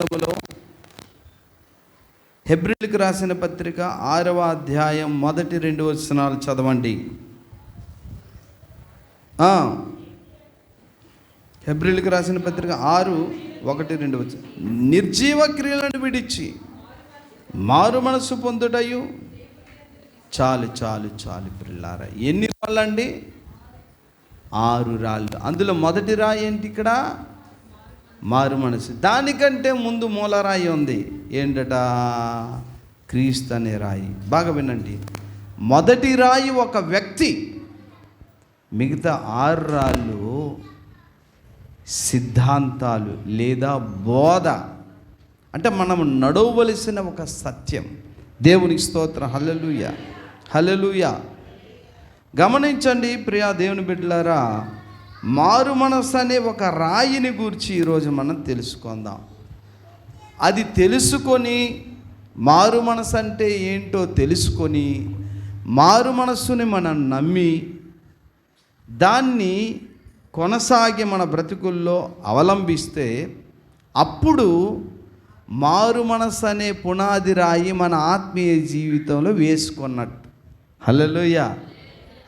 గ్రంథములో హెబ్రిల్కి రాసిన పత్రిక ఆరవ అధ్యాయం మొదటి రెండు వచనాలు చదవండి. హెబ్రిల్కి రాసిన పత్రిక ఆరు ఒకటి రెండు వచ్చిన నిర్జీవ క్రియలను విడిచి మారు మనసు పొందుటయు. చాలు చాలు చాలు పిల్లారా ఎన్ని రాళ్ళండి? ఆరు రాళ్ళు. అందులో మొదటి రాయి ఏంటి ఇక్కడ? మారు మనసు. దానికంటే ముందు మూలరాయి ఉంది. ఏంటట? క్రీస్తు అనే రాయి. బాగా వినండి. మొదటి రాయి ఒక వ్యక్తి. మిగతా ఆరు రాళ్ళు సిద్ధాంతాలు లేదా బోధ. అంటే మనం నడవవలసిన ఒక సత్యం. దేవునికి స్తోత్రం. హలలుయ హలలుయ గమనించండి ప్రియా దేవుని బిడ్డలారా మారు మనసు అనే ఒక రాయిని గూర్చి ఈరోజు మనం తెలుసుకుందాం. అది తెలుసుకొని మారు మనసు అంటే ఏంటో తెలుసుకొని మారు మనస్సుని మనం నమ్మి దాన్ని కొనసాగి మన బ్రతుకుల్లో అవలంబిస్తే అప్పుడు మారు మనసు అనే పునాది రాయి మన ఆత్మీయ జీవితంలో వేసుకున్నట్టు. హలోయ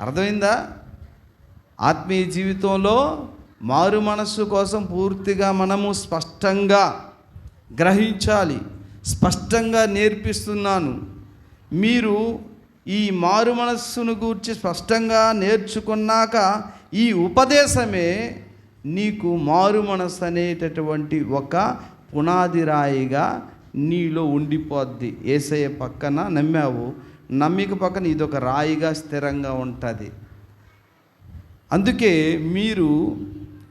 అర్థమైందా? ఆత్మీయ జీవితంలో మారు మనస్సు కోసం పూర్తిగా మనము స్పష్టంగా గ్రహించాలి స్పష్టంగా నేర్పిస్తున్నాను. మీరు ఈ మారు మనస్సును గూర్చి స్పష్టంగా నేర్చుకున్నాక ఈ ఉపదేశమే నీకు మారు మనస్సు అనేటటువంటి ఒక పునాది రాయిగా నీలో ఉండిపోద్ది. ఏసయ్య పక్కన నమ్మావు. నమ్మిక పక్కన ఇదొక రాయిగా స్థిరంగా ఉంటుంది. అందుకే మీరు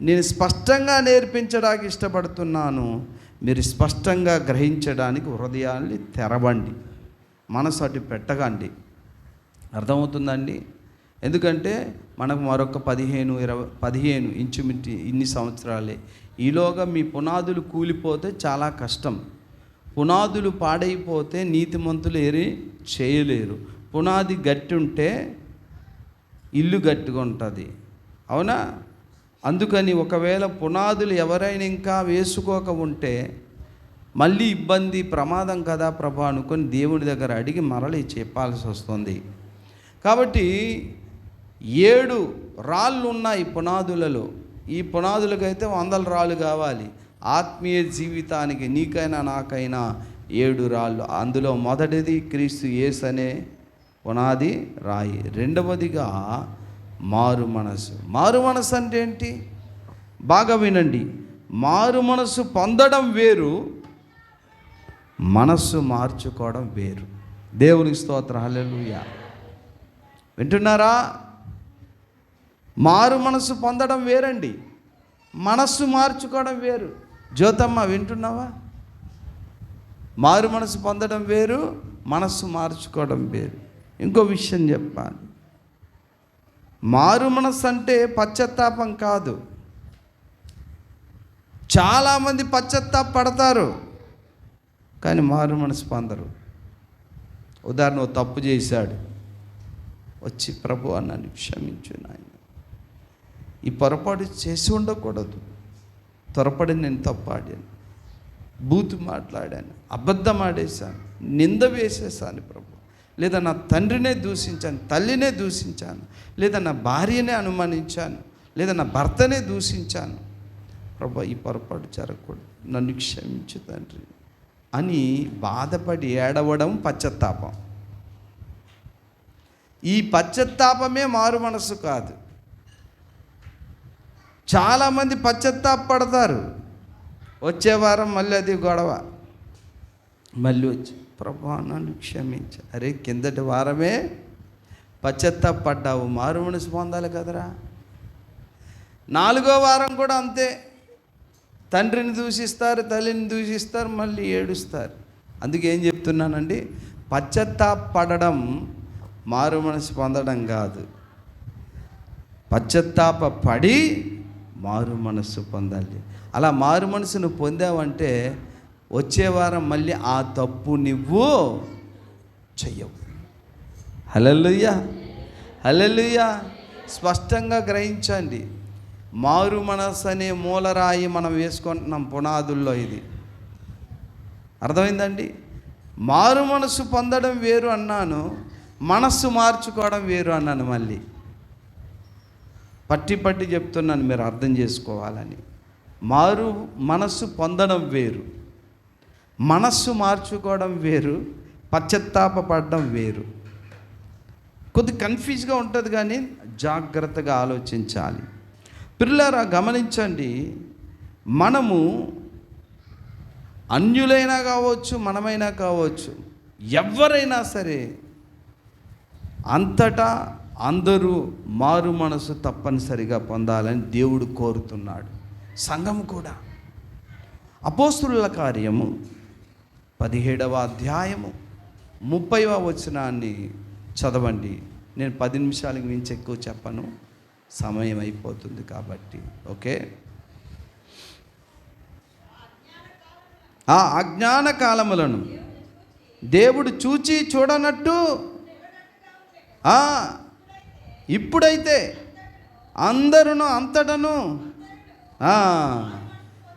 నేను స్పష్టంగా నేర్పించడానికి ఇష్టపడుతున్నాను మీరు స్పష్టంగా గ్రహించడానికి హృదయాన్ని తెరవండి మనసు అటు పెట్టకండి. అర్థమవుతుందండి? ఎందుకంటే మనకు మరొక పదిహేను ఇరవై పదిహేను ఇంచుమింటి ఇన్ని సంవత్సరాలే. ఈలోగా మీ పునాదులు కూలిపోతే చాలా కష్టం. పునాదులు పాడైపోతే నీతిమంతులు ఏరి చేయలేరు. పునాది గట్టి ఉంటే ఇల్లు గట్టిగా ఉంటుంది. అవునా? అందుకని ఒకవేళ పునాదులు ఎవరైనా ఇంకా వేసుకోక ఉంటే మళ్ళీ ఇబ్బంది ప్రమాదం కదా ప్రభా అనుకొని దేవుడి దగ్గర అడిగి మరలి చెప్పాల్సి వస్తుంది. కాబట్టి ఏడు రాళ్ళు ఉన్నాయి పునాదులలో. ఈ పునాదులకైతే వందల రాళ్ళు కావాలి. ఆత్మీయ జీవితానికి నీకైనా నాకైనా ఏడు రాళ్ళు. అందులో మొదటిది క్రీస్తు యేసు అనే పునాది రాయి. రెండవదిగా మారు మనసు. మారు మనసు అంటే ఏంటి? బాగా వినండి. మారు మనసు పొందడం వేరు మనస్సు మార్చుకోవడం వేరు. దేవునికి స్తోత్ర. హల్లెలూయా. వింటున్నారా? మారు మనసు పొందడం వేరండి. మనస్సు మార్చుకోవడం వేరు. జ్యోతమ్మ వింటున్నావా? మారు మనసు పొందడం వేరు మనస్సు మార్చుకోవడం వేరు. ఇంకో విషయం చెప్పాలి. మారు మనస్సు అంటే పశ్చత్తాపం కాదు. చాలామంది పశ్చత్తాప పడతారు కానీ మారు మనసు పొందరు. ఉదాహరణ తప్పు చేశాడు. వచ్చి ప్రభు నన్ను క్షమించు నాయన. ఈ పొరపాటు చేసి ఉండకూడదు. త్వరపడి నేను తప్పాడాను బూతు మాట్లాడాను. అబద్ధం ఆడేశాను. నింద వేసేసాను ప్రభు. లేదా నా తండ్రినే దూషించాను తల్లినే దూషించాను లేదా నా భార్యనే అనుమానించాను లేదా నా భర్తనే దూషించాను. ప్రభా ఈ పొరపాటు జరగకూడదు. నన్ను క్షమించు తండ్రి అని బాధపడి ఏడవడం పశ్చత్తాపం. ఈ పశ్చత్తాపమే మారు మనసు కాదు. చాలామంది పశ్చత్తాపడతారు వచ్చే వారం మళ్ళీ అది గొడవ. మళ్ళీ వచ్చి ప్రభా నన్ను క్షమించ. అరే కిందటి వారమే పశ్చాత్తాపడ్డావు. మారు మనసు పొందాలి కదరా. నాలుగో వారం కూడా అంతే. తండ్రిని దూషిస్తారు తల్లిని దూషిస్తారు మళ్ళీ ఏడుస్తారు. అందుకే ఏం చెప్తున్నానండి? పడడం మారు మనసు పొందడం కాదు. పశ్చత్తాప పడి మారు మనస్సు పొందాలి. అలా మారు మనసును పొందావంటే వచ్చే వారం మళ్ళీ ఆ తప్పు నువ్వు చెయ్యవు. హలలుయ్య హలలుయ్య స్పష్టంగా గ్రహించండి. మారు మనస్సు అనే మూలరాయి మనం వేసుకుంటున్నాం పునాదుల్లో ఇది. అర్థమైందండి? మారు మనసు పొందడం వేరు అన్నాను మనస్సు మార్చుకోవడం వేరు అన్నాను మళ్ళీ. పట్టి పట్టి చెప్తున్నాను మీరు అర్థం చేసుకోవాలని. మారు మనస్సు పొందడం వేరు. మనస్సు మార్చుకోవడం వేరు పశ్చత్తాపడడం వేరు. కొద్ది కన్ఫ్యూజ్గా ఉంటుంది కానీ జాగ్రత్తగా ఆలోచించాలి. పిల్లరా గమనించండి మనము అన్యులైనా కావచ్చు మనమైనా కావచ్చు ఎవరైనా సరే అంతటా అందరూ మారు మనసు తప్పనిసరిగా పొందాలని దేవుడు కోరుతున్నాడు. సంఘం కూడా. అపోస్తుల కార్యము పదిహేడవ అధ్యాయము ముప్పైవ వచనాన్ని చదవండి. నేను పది నిమిషాలకు మించి ఎక్కువ చెప్పను. సమయం అయిపోతుంది కాబట్టి ఓకే? ఆ అజ్ఞాన కాలములను దేవుడు చూచి చూడనట్టు ఇప్పుడైతే అందరును అంతటను ఆ,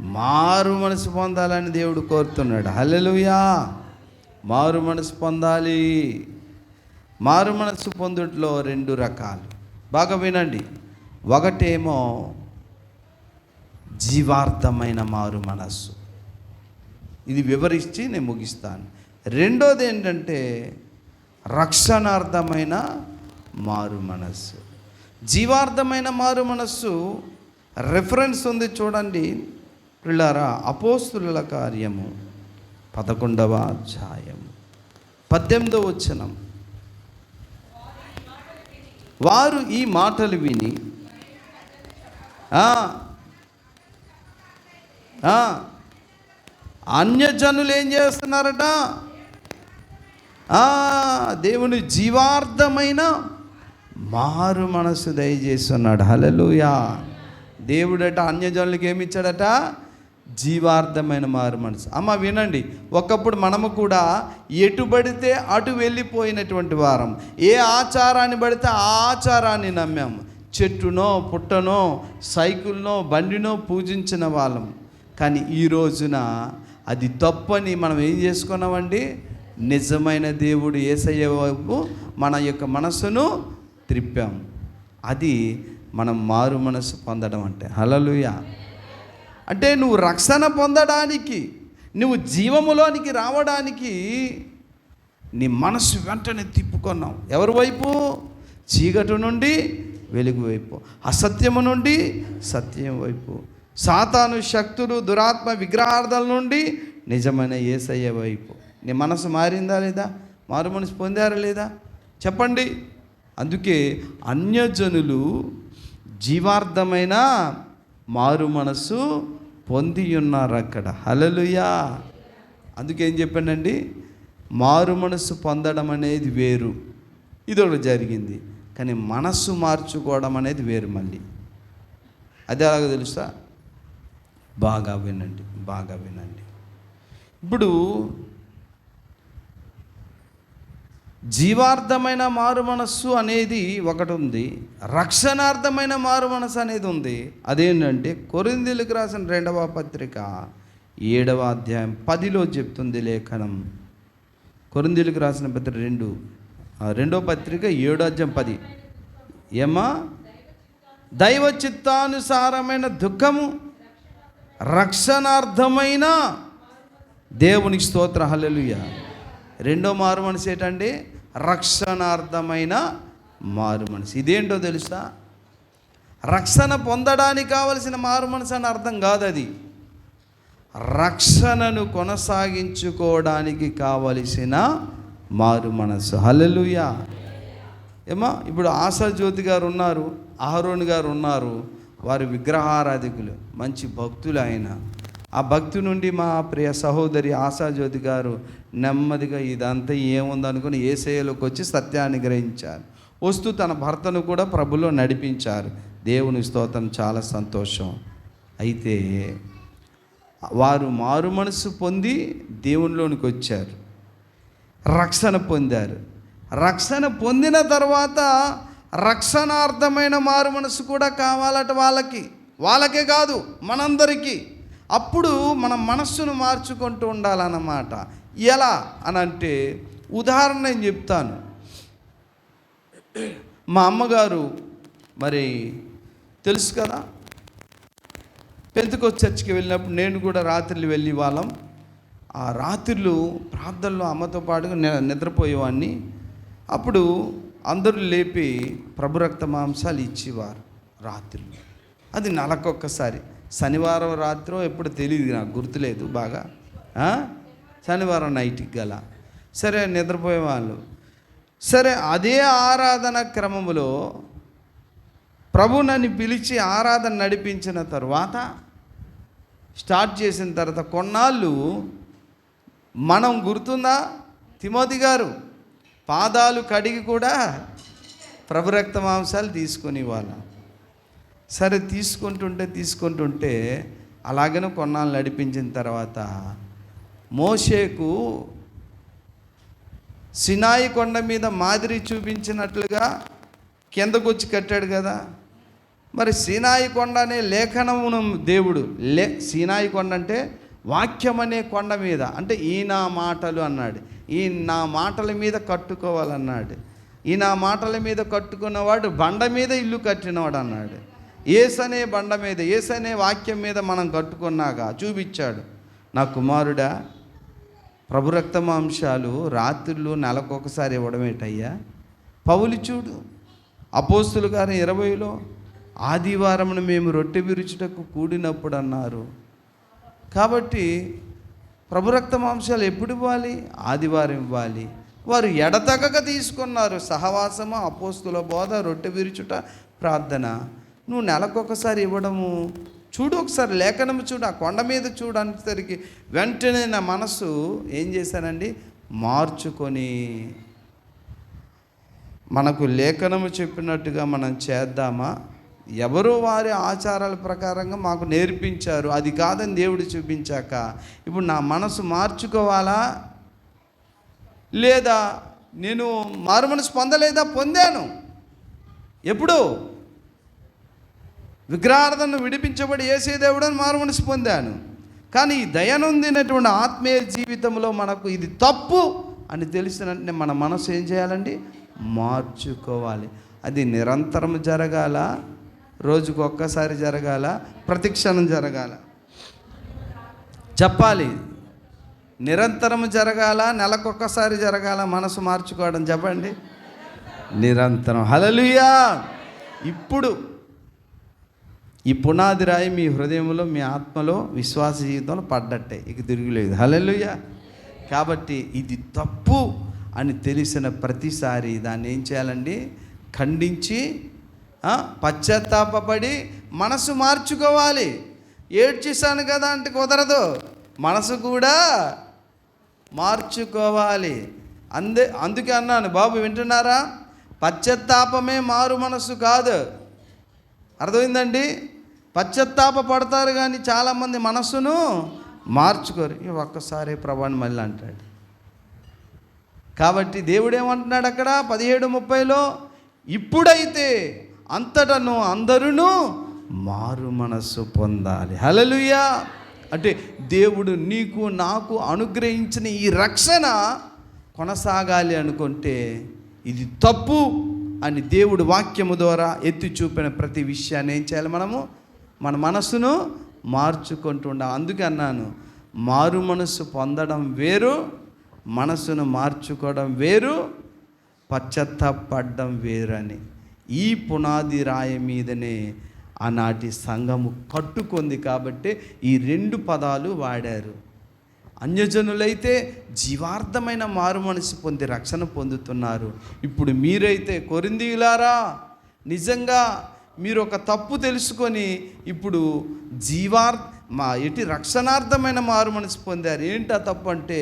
మారు మనసు పొందాలని దేవుడు కోరుతున్నాడు. హల్లెలూయా. మారు మనసు పొందాలి. మారు మనసు పొందుట్లో రెండు రకాలు. బాగా వినండి. ఒకటేమో జీవార్థమైన మారు మనస్సు. ఇది వివరించి నేను ముగిస్తాను. రెండోది ఏంటంటే రక్షణార్థమైన మారు మనస్సు. జీవార్థమైన మారు మనస్సు రెఫరెన్స్ ఉంది చూడండి. పిల్లారా అపోస్తుల కార్యము పదకొండవ అధ్యాయము. పద్దెనిమిదవ వచనం. వారు ఈ మాటలు విని అన్యజనులు ఏం చేస్తున్నారట? దేవుని జీవార్థమైన మారు మనసు దయచేస్తున్నాడు హలలుయా దేవుడట అన్యజనులకు ఏమిచ్చాడట ఇచ్చాడట? జీవార్థమైన మారు మనసు. అమ్మ వినండి. ఒకప్పుడు మనము కూడా ఎటు పడితే అటు వెళ్ళిపోయినటువంటి వారం. ఏ ఆచారాన్ని పడితే ఆ ఆచారాన్ని నమ్మాము. చెట్టునో పుట్టనో సైకిల్నో బండినో పూజించిన వాళ్ళం. కానీ ఈ రోజున అది తప్పని మనం ఏం చేసుకున్నామండి? నిజమైన దేవుడు ఏసయ్య వైపు మన యొక్క మనసును త్రిప్పాం అది మనం మారు మనసు పొందడం అంటే. హలలుయా అంటే నువ్వు రక్షణ పొందడానికి నువ్వు జీవములోనికి రావడానికి నీ మనసు వెంటనే తిప్పుకున్నావు. ఎవరి వైపు? చీకటి నుండి వెలుగు వైపు. అసత్యము నుండి సత్యం వైపు. సాతాను శక్తులు దురాత్మ విగ్రహార్థాల నుండి నిజమైన ఏసయ్య వైపు. నీ మనసు మారిందా లేదా? మారు మనసు పొందారా లేదా? చెప్పండి. అందుకే అన్యజనులు జీవార్థమైన మారు మనసు పొంది ఉన్నారు అక్కడ హలలుయా అందుకేం చెప్పానండి? మారు మనసు పొందడం అనేది వేరు. ఇది ఒకటి జరిగింది. కానీ మనస్సు మార్చుకోవడం అనేది వేరు మళ్ళీ. అది అలాగ తెలుసా? బాగా వినండి బాగా వినండి. ఇప్పుడు జీవార్థమైన మారు మనస్సు అనేది ఒకటి ఉంది. రక్షణార్థమైన మారు మనస్సు అనేది ఉంది. అదేంటంటే కొరిందీలకు రాసిన రెండవ పత్రిక ఏడవ అధ్యాయం పదిలో చెప్తుంది లేఖనం. కొరిందీలకు రాసిన పత్రిక రెండు రెండవ రెండో పత్రిక ఏడో అధ్యాయం పది. ఏమా దైవ చిత్తానుసారమైన దుఃఖము రక్షణార్థమైన దేవునికి స్తోత్ర. హల్లెలూయా. రెండో మారు మనసు ఏంటంటే రక్షణార్థమైన మారు మనసు. ఇదేంటో తెలుసా? రక్షణ పొందడానికి కావలసిన మారు మనసు అని అర్థం కాదు అది రక్షణను కొనసాగించుకోవడానికి కావలసిన మారు మనసు. హలలుయా ఏమా? ఇప్పుడు ఆశాజ్యోతి గారు ఉన్నారు అహరోన్ గారు ఉన్నారు వారి విగ్రహారాధికులు మంచి భక్తులు ఆయన. ఆ భక్తి నుండి మా ప్రియ సహోదరి ఆశాజ్యోతి గారు నెమ్మదిగా ఇదంతా ఏముందనుకుని ఏసయ్యలోకి వచ్చి సత్యాన్ని గ్రహించారు వస్తూ తన భర్తను కూడా ప్రభులో నడిపించారు. దేవుని స్తోత్రం చాలా సంతోషం. అయితే వారు మారు మనసు పొంది దేవునిలోనికి వచ్చారు. రక్షణ పొందారు. రక్షణ పొందిన తర్వాత రక్షణార్థమైన మారు మనసు కూడా కావాలట వాళ్ళకి. వాళ్ళకే కాదు మనందరికీ. అప్పుడు మన మనస్సును మార్చుకుంటూ ఉండాలన్నమాట. ఎలా అని అంటే ఉదాహరణ నేను చెప్తాను. మా అమ్మగారు మరి తెలుసు కదా? పెంతకొచ్చి చర్చికి వెళ్ళినప్పుడు నేను కూడా రాత్రులు వెళ్ళి వాళ్ళం. ఆ రాత్రులు ప్రార్థనలో అమ్మతో పాటుగా ని- నిద్రపోయేవాడిని. అప్పుడు అందరూ లేపి ప్రభురక్త మాంసాలు ఇచ్చేవారు రాత్రులు. అది నెలకొక్కసారి. శనివారం రాత్రో ఎప్పుడు తెలియదు నాకు గుర్తులేదు బాగా. శనివారం నైట్కి గల. సరే నిద్రపోయేవాళ్ళు సరే అదే ఆరాధన క్రమంలో ప్రభు నన్ను పిలిచి ఆరాధన నడిపించిన తర్వాత స్టార్ట్ చేసిన తర్వాత కొన్నాళ్ళు మనం గుర్తుందా? తిమోతి గారు పాదాలు కడిగి కూడా ప్రభు రక్త మాంసాలు తీసుకునేవాళ్ళం సరే తీసుకుంటుంటే తీసుకుంటుంటే అలాగనే కొన్నాళ్ళు నడిపించిన తర్వాత మోషేకు సినాయి కొండ మీద మాదిరి చూపించినట్లుగా కిందకొచ్చి కట్టాడు కదా. మరి సీనాయి కొండ అనే లేఖనమును దేవుడు లే సీనాయి కొండ అంటే వాక్యం అనే కొండ మీద అంటే ఈ నా మాటలు అన్నాడు. ఈ నా మాటల మీద కట్టుకోవాలన్నాడు. ఈ నా మాటల మీద కట్టుకున్నవాడు బండ మీద ఇల్లు కట్టినవాడు అన్నాడు. ఏసనే బండ మీద ఏసనే వాక్యం మీద మనం కట్టుకున్నాక చూపించాడు. నా కుమారుడా ప్రభురక్త మాంసాలు రాత్రులు నెలకొకసారి ఇవ్వడమేటయ్యా పౌలు చూడు అపోస్తులు గారి ఇరవైలో ఆదివారమును మేము రొట్టె విరుచుటకు కూడినప్పుడు అన్నారు. కాబట్టి ప్రభురక్త మాంసాలు ఎప్పుడు ఇవ్వాలి? ఆదివారం ఇవ్వాలి. వారు ఎడతగక తీసుకున్నారు సహవాసము అపోస్తుల బోధ రొట్టె విరుచుట ప్రార్థన. నువ్వు నెలకొకసారి ఇవ్వడము. చూడు ఒకసారి లేఖనము చూడు ఆ కొండ మీద చూడు అనేసరికి వెంటనే నా మనసు ఏం చేశానండి? మార్చుకొని మనకు లేఖనము చెప్పినట్టుగా మనం చేద్దామా? ఎవరు వారి ఆచారాల ప్రకారంగా మాకు నేర్పించారు. అది కాదని దేవుడు చూపించాక ఇప్పుడు నా మనసు మార్చుకోవాలా? లేదా నేను మారు మనసు పొందలేదా? పొందాను. ఎప్పుడు? విగ్రహార్థను విడిపించబడి ఏసే దేవుడని మారు మనసు పొందాను. కానీ ఈ దయనొందినటువంటి ఆత్మీయ జీవితంలో మనకు ఇది తప్పు అని తెలిసిన మన మనసు ఏం చేయాలండి? మార్చుకోవాలి. అది నిరంతరం జరగాల రోజుకు ఒక్కసారి జరగాల ప్రతిక్షణం జరగాల. చెప్పాలి. నిరంతరం జరగాల నెలకొక్కసారి జరగాల మనసు మార్చుకోవడం చెప్పండి. నిరంతరం. హలలుయా ఇప్పుడు ఈ పునాది రాయి మీ హృదయంలో మీ ఆత్మలో విశ్వాస జీవితంలో పడ్డట్టే. ఇక తిరుగులేదు. హలలుయ కాబట్టి ఇది తప్పు అని తెలిసిన ప్రతిసారి దాన్ని ఏం చేయాలండి? ఖండించి పశ్చాత్తాపడి పశ్చాత్తాపపడి మనసు మార్చుకోవాలి. ఏడ్చేశాను కదా అంటే కుదరదు. మనసు కూడా మార్చుకోవాలి. అందే అందుకే అన్నాను బాబు వింటున్నారా? పశ్చాత్తాపమే మారు మనసు కాదు. అర్థమైందండి? పశ్చాత్తాప పడతారు కానీ చాలామంది మనస్సును మార్చుకోరు. ఒక్కసారి ప్రభాని మళ్ళీ అంటాడు. కాబట్టి దేవుడు ఏమంటున్నాడు అక్కడ? పదిహేడు ముప్పైలో ఇప్పుడైతే అంతటను అందరూ మారు మనస్సు పొందాలి. హలలుయా అంటే దేవుడు నీకు నాకు అనుగ్రహించిన ఈ రక్షణ కొనసాగాలి అనుకుంటే ఇది తప్పు. అని దేవుడు వాక్యము ద్వారా ఎత్తి చూపిన ప్రతి విషయాన్ని ఏం చేయాలి మనము? మన మనసును మార్చుకుంటూ ఉండాలి అందుకే అన్నాను మారు మనస్సు పొందడం వేరు మనసును మార్చుకోవడం వేరు పశ్చత్తపడ్డం వేరని. ఈ పునాది రాయి మీదనే ఆనాటి సంఘము కట్టుకుంది కాబట్టి ఈ రెండు పదాలు వాడారు. అన్యజనులైతే జీవార్థమైన మారు మనసు పొంది రక్షణ పొందుతున్నారు. ఇప్పుడు మీరైతే కొరిందీయులారా నిజంగా మీరు ఒక తప్పు తెలుసుకొని ఇప్పుడు జీవార్ మా ఎటు రక్షణార్థమైన మారు మనసు పొందారు. ఏంటి ఆ తప్పు అంటే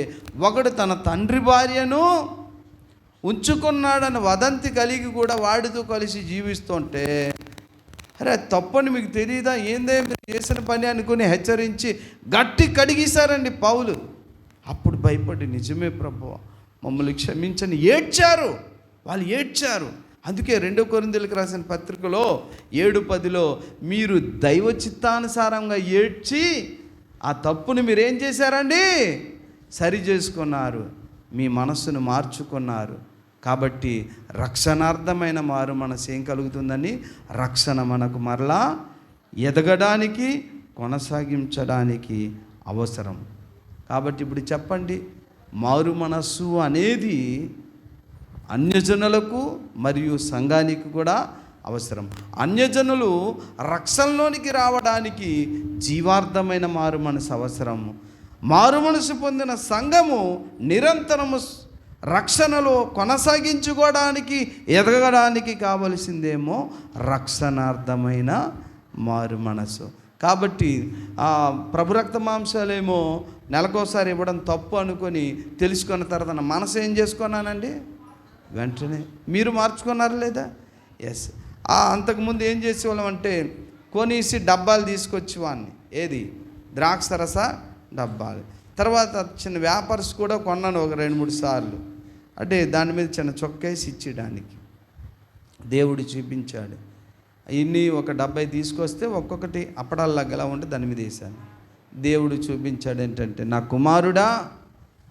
ఒకడు తన తండ్రి భార్యను ఉంచుకున్నాడని వదంతి కలిగి కూడా వాడితో కలిసి జీవిస్తుంటే అరే తప్పని మీకు తెలియదా ఏందే మీరు చేసిన పని అనుకుని హెచ్చరించి గట్టి కడిగేశారండి పౌలు. అప్పుడు భయపడి నిజమే ప్రభు మమ్మల్ని క్షమించని ఏడ్చారు. వాళ్ళు ఏడ్చారు. అందుకే రెండో కొరిందులకు రాసిన పత్రికలో ఏడు పదిలో మీరు దైవ చిత్తానుసారంగా ఏడ్చి ఆ తప్పుని మీరేం చేశారండి? సరి చేసుకున్నారు. మీ మనస్సును మార్చుకున్నారు. కాబట్టి రక్షణార్థమైన మారు మనసు ఏం కలుగుతుందని రక్షణ మనకు మరలా ఎదగడానికి కొనసాగించడానికి అవసరం. కాబట్టి ఇప్పుడు చెప్పండి మారు మనస్సు అనేది అన్యజనులకు మరియు సంఘానికి కూడా అవసరం. అన్యజనులు రక్షణలోనికి రావడానికి జీవార్థమైన మారు మనసు అవసరం. మారు మనసు పొందిన సంఘము నిరంతరము రక్షణలో కొనసాగించుకోవడానికి ఎదగడానికి కావలసిందేమో రక్షణార్థమైన మారు మనసు. కాబట్టి ఆ ప్రభు రక్త మాంసాలేమో నెలకోసారి ఇవ్వడం తప్పు అనుకొని తెలుసుకున్న తర్వాత నా మనసు ఏం చేసుకున్నానండి? వెంటనే. మీరు మార్చుకున్నారా లేదా? ఎస్ అంతకుముందు ఏం చేసేవాళ్ళం అంటే కొనేసి డబ్బాలు తీసుకొచ్చి వాడిని ఏది ద్రాక్షరస డబ్బాలు. తర్వాత చిన్న వ్యాపారస్ కూడా కొన్నాను ఒక రెండు మూడు సార్లు. అంటే దాని మీద చిన్న చొక్కేసి ఇచ్చేయడానికి. దేవుడు చూపించాడు. ఇన్ని ఒక డెబ్బై తీసుకొస్తే ఒక్కొక్కటి అప్పడాల్లాగలా ఉంటే దాని మీద వేశాను. దేవుడు చూపించాడు ఏంటంటే నా కుమారుడా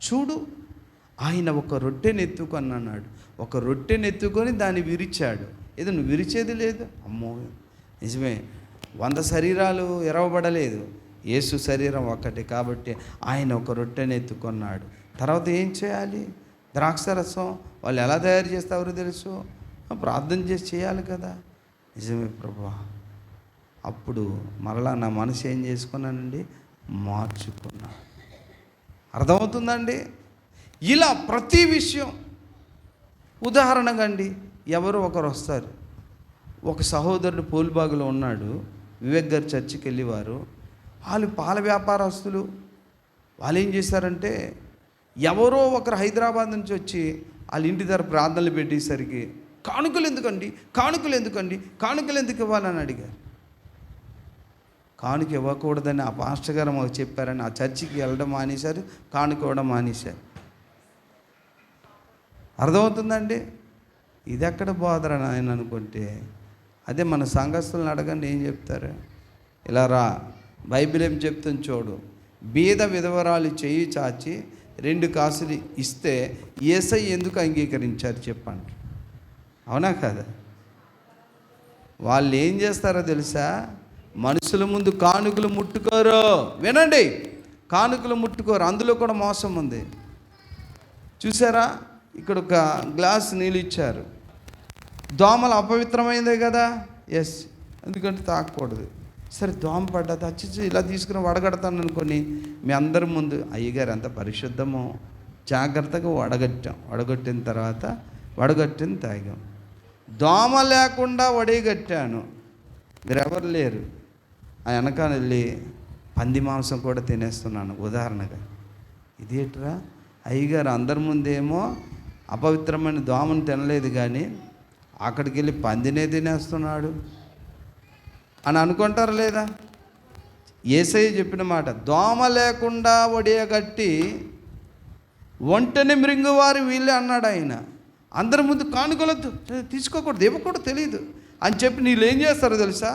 చూడు ఆయన ఒక రొట్టెని ఎత్తుకొని అన్నాడు. ఒక రొట్టెని ఎత్తుకొని దాన్ని విరిచాడు. ఏదో నువ్వు విరిచేది లేదు. అమ్మో! నిజమే వంద శరీరాలు ఎరవబడలేదు. యేసు శరీరం ఒక్కటి కాబట్టి ఆయన ఒక రొట్టెని ఎత్తుకున్నాడు. తర్వాత ఏం చేయాలి? ద్రాక్షరసం వాళ్ళు ఎలా తయారు చేస్తారో తెలుసు. ప్రార్థన చేసి చేయాలి కదా. నిజమే ప్రభా. అప్పుడు మరలా నా మనసు ఏం చేసుకున్నానండి? మార్చుకున్నా. అర్థమవుతుందండి? ఇలా ప్రతి విషయం. ఉదాహరణగా అండి ఎవరు ఒకరు వస్తారు. ఒక సహోదరుడు పోల్బాగులో ఉన్నాడు. వివేక్ గారు చర్చికి వెళ్ళేవారు వాళ్ళు పాల వ్యాపారస్తులు. వాళ్ళు ఏం చేశారంటే ఎవరో ఒకరు హైదరాబాద్ నుంచి వచ్చి వాళ్ళ ఇంటి దగ్గర ప్రార్థనలు పెట్టేసరికి కానుకలు ఎందుకండి? కానుకలు ఎందుకండి? కానుకలు ఎందుకు ఇవ్వాలని అడిగారు. కానుక ఇవ్వకూడదని ఆ పాస్టర్ గారు మాకు చెప్పారని ఆ చర్చికి వెళ్ళడం మానేశారు కానుక ఇవ్వడం మానేశారు. అర్థమవుతుందండి? ఇది ఎక్కడ బోధర నాయన అనుకుంటే అదే మన సంఘస్థులను అడగండి ఏం చెప్తారు? ఇలా రా బైబిల్ ఏం చెప్తుంది చూడు బీద విధవరాలు చేయి చాచి రెండు కాసులు ఇస్తే ఏసై ఎందుకు అంగీకరించారు చెప్పండి. అవునా కదా? వాళ్ళు ఏం చేస్తారో తెలుసా? మనుషుల ముందు కానుకలు ముట్టుకోరు. వినండి కానుకలు ముట్టుకోరు. అందులో కూడా మోసం ఉంది. చూసారా? ఇక్కడ ఒక గ్లాస్ నీళ్ళు ఇచ్చారు. దోమలు అపవిత్రమైందే కదా? ఎస్ ఎందుకంటే తాకూడదు సరే దోమ పడ్డది? వచ్చి ఇలా తీసుకుని వడగడతాను అనుకొని మీ అందరి ముందు అయ్యగారు అంత పరిశుద్ధమో. జాగ్రత్తగా వడగట్టాం. వడగట్టిన తర్వాత వడగొట్టిన తాగాం. దోమ లేకుండా వడిగట్టాను. మీరు ఎవరు లేరు. ఆ వెనకాల వెళ్ళి పంది మాంసం కూడా తినేస్తున్నాను ఉదాహరణగా. ఇదేట్రా? అయ్యగారు అందరి ముందేమో అపవిత్రమైన దోమను తినలేదు కానీ అక్కడికి వెళ్ళి పందినే తినేస్తున్నాడు. అని అనుకుంటారు లేదా? ఏసయ్య చెప్పిన మాట దోమ లేకుండా ఒడియగట్టి ఒంటని మృంగువారు వీళ్ళే అన్నాడు ఆయన. అందరి ముందు కానుకలొద్దు తీసుకోకూడదు ఇవ్వకూడదు తెలియదు అని చెప్పి నీళ్ళు ఏం చేస్తారో తెలుసా?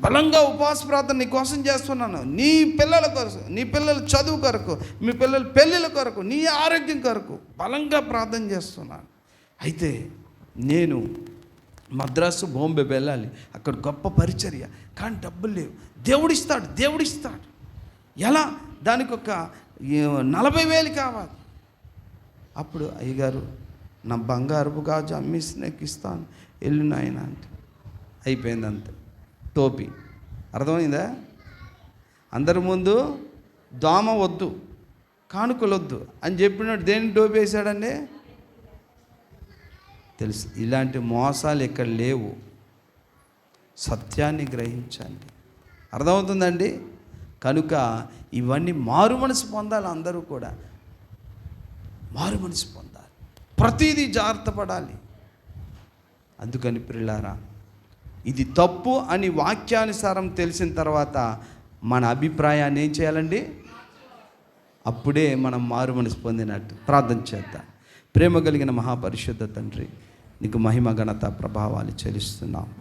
బలంగా ఉపవాస ప్రార్థన నీ కోసం చేస్తున్నాను. నీ పిల్లల కొరకు నీ పిల్లల చదువు కొరకు మీ పిల్లల పెళ్ళిళ్ళ కొరకు నీ ఆరోగ్యం కొరకు బలంగా ప్రార్థన చేస్తున్నాను. అయితే నేను మద్రాసు బాంబే వెళ్ళాలి. అక్కడ గొప్ప పరిచర్య. కానీ డబ్బులు లేవు. దేవుడిస్తాడు దేవుడిస్తాడు. ఎలా? దానికి ఒక నలభై వేలు కావాలి. అప్పుడు అయ్యగారు నా బంగారపు గాజు అమ్మేసి నాకు ఇస్తాను. ఎల్లు నాయన అంటే. అయిపోయింది అంతే టోపీ. అర్థమైందా? అందరి ముందు దోమ వద్దు కానుకలు వద్దు. అని చెప్పినట్టు దేని టోపీ వేసాడండి తెలుసు. ఇలాంటి మోసాలు ఇక్కడ లేవు. సత్యాన్ని గ్రహించండి. అర్థమవుతుందండి? కనుక ఇవన్నీ మారు మనసు పొందాలి అందరూ కూడా. మారు మనసు పొందాలి. ప్రతిదీ జాగ్రత్త పడాలి. అందుకని పిల్లారా ఇది తప్పు అని వాక్యానుసారం తెలిసిన తర్వాత మన అభిప్రాయాన్ని ఏం చేయాలండి? అప్పుడే మనం మారు మనసు పొందినట్టు ప్రార్థన చేద్దాం. ప్రేమ కలిగిన మహాపరిశుద్ధ తండ్రి నీకు మహిమ ఘనత ప్రభావాలు చెల్లిస్తున్నాం.